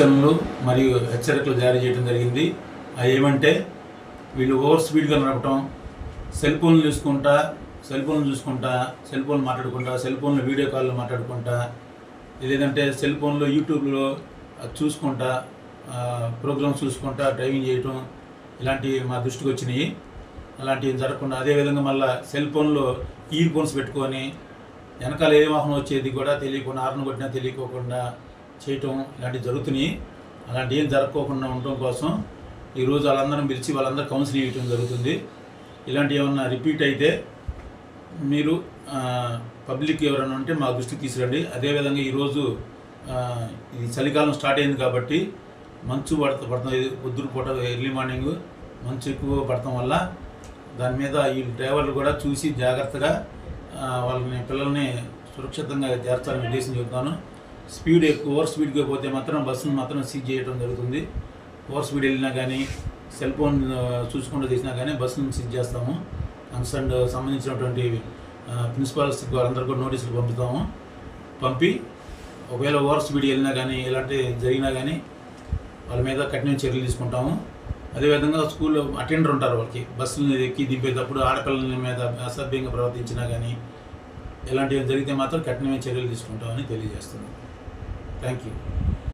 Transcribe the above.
సూచనలు మరియు హెచ్చరికలు జారీ చేయడం జరిగింది. అవి ఏమంటే వీళ్ళు ఓవర్ స్పీడ్గా నడపటం సెల్ ఫోన్లు చూసుకుంటా సెల్ ఫోన్లు చూసుకుంటా సెల్ ఫోన్ మాట్లాడుకుంటా సెల్ ఫోన్లో వీడియో కాల్లో మాట్లాడుకుంటా లేదంటే సెల్ ఫోన్లో యూట్యూబ్లో అది చూసుకుంటా ప్రోగ్రామ్స్ చూసుకుంటా డ్రైవింగ్ చేయటం ఇలాంటివి మా దృష్టికి వచ్చినాయి. అలాంటివి జరగకుండా అదేవిధంగా మళ్ళీ సెల్ ఫోన్లో ఇయర్ ఫోన్స్ పెట్టుకొని వెనకాల ఏ వాహనం వచ్చేది కూడా తెలియకుండా హార్న్ కొట్టినా తెలియకోకుండా చేయటం ఇలాంటివి జరుగుతున్నాయి. అలాంటి ఏం జరగకోకుండా ఉండటం కోసం ఈరోజు వాళ్ళందరం పిలిచి వాళ్ళందరూ కౌన్సిలింగ్ ఇవ్వటం జరుగుతుంది. ఇలాంటివి ఏమన్నా రిపీట్ అయితే మీరు పబ్లిక్ ఎవరైనా ఉంటే మా దృష్టికి తీసుకురండి. అదేవిధంగా ఈరోజు ఇది చలికాలం స్టార్ట్ అయింది కాబట్టి మంచు పడత పడుతుంది. పొద్దున పూట ఎర్లీ మార్నింగ్ మంచు ఎక్కువ పడటం వల్ల దాని మీద ఈ డ్రైవర్లు కూడా చూసి జాగ్రత్తగా వాళ్ళని పిల్లల్ని సురక్షితంగా చేర్చాలని ఉద్దేశం చెబుతాను స్పీడ్ ఎక్కువ ఓవర్ స్పీడ్గా పోతే మాత్రం బస్సును మాత్రం సీజ్ చేయడం జరుగుతుంది. ఓవర్ స్పీడ్ వెళ్ళినా కానీ సెల్ ఫోన్ చూసుకుంటూ తీసినా కానీ బస్సును సీజ్ చేస్తాము. కన్సర్న్ సంబంధించినటువంటి ప్రిన్సిపాల్స్ వాళ్ళందరూ కూడా నోటీసులు పంపుతాము. పంపి ఒకవేళ ఓవర్ స్పీడ్ వెళ్ళినా కానీ ఇలాంటి జరిగినా కానీ వాళ్ళ మీద కఠిన చర్యలు తీసుకుంటాము. అదేవిధంగా స్కూల్లో అటెండర్ ఉంటారు వాళ్ళకి. బస్సులు ఎక్కి దింపేటప్పుడు ఆడపిల్లల మీద అసభ్యంగా ప్రవర్తించినా కానీ ఇలాంటివి జరిగితే మాత్రం కఠినమైన చర్యలు తీసుకుంటామని తెలియజేస్తున్నాం. Thank you.